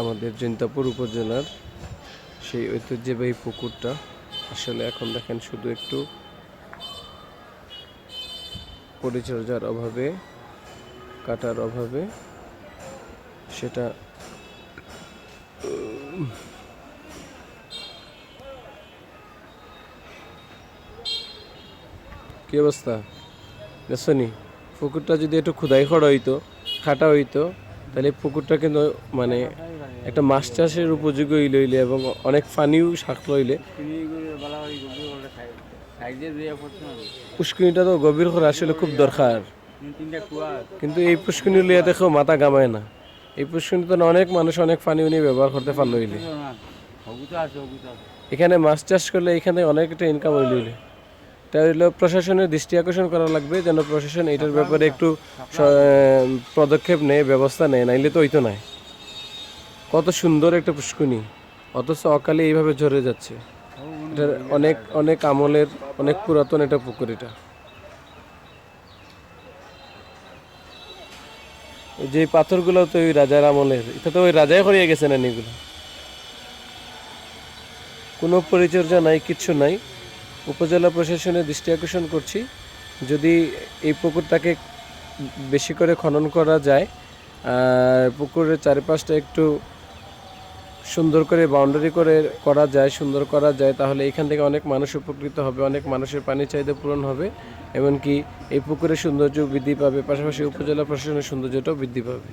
আমাদের জৈন্তাপুর উপজেলার সেই ঐতিহ্যবাহী পুকুরটা। আসলে এখন দেখেন শুধু একটু পরিচর্যার অভাবে, কাটার অভাবে সেটা, কি অবস্থা? দেখছনি? পুকুরটা যদি একটু খুদাই করা হইতো, খাটা হইতো, তাহলে পুকুরটা কিন্তু মানে একটা মাছ চাষের উপযোগী হইলে হইলে এবং অনেক পানিও শাক লইলে। পুষ্করিণীটা তো গভীর করে আসলে খুব দরকার। কিন্তু এই পুষ্করিণী লিয়ে দেখো মাথা গামায় না। এই পুষ্করিণীতে না অনেক মানুষ অনেক পানি উনি ব্যবহার করতে পারল হইলে। এখানে মাছ চাষ করলে এখানে অনেক একটা ইনকাম হইলে হইলে। তাই হইল প্রশাসনের দৃষ্টি আকর্ষণ করা লাগবে যেন প্রশাসন এটার ব্যাপারে একটু পদক্ষেপ নেয়, ব্যবস্থা নেয়, নাইলে তো হইতো নাই কত সুন্দর একটা পুষ্করিণী অথচ অকালে এইভাবে ঝরে যাচ্ছে। অনেক অনেক আমলের, অনেক পুরাতন এটা। এই যে পাথরগুলো তো ওই রাজার আমলের, এটা তো ওই রাজাই করিয়ে গেছেন এগুলো। কোনো পরিচর্যা নাই, কিচ্ছু নাই। উপজেলা প্রশাসনের দৃষ্টি আকর্ষণ করছি। যদি এই পুকুরটাকে বেশি করে খনন করা যায়, আর পুকুরের চারিপাশটা একটু সুন্দর করে বাউন্ডারি করে করা যায়, সুন্দর করা যায়, তাহলে এখান থেকে অনেক মানুষ উপকৃত হবে, অনেক মানুষের পানি চাহিদা পূরণ হবে, এমনকি এই পুকুরের সৌন্দর্য বৃদ্ধি পাবে, পাশাপাশি উপজেলা প্রশাসনের সৌন্দর্যটাও বৃদ্ধি পাবে।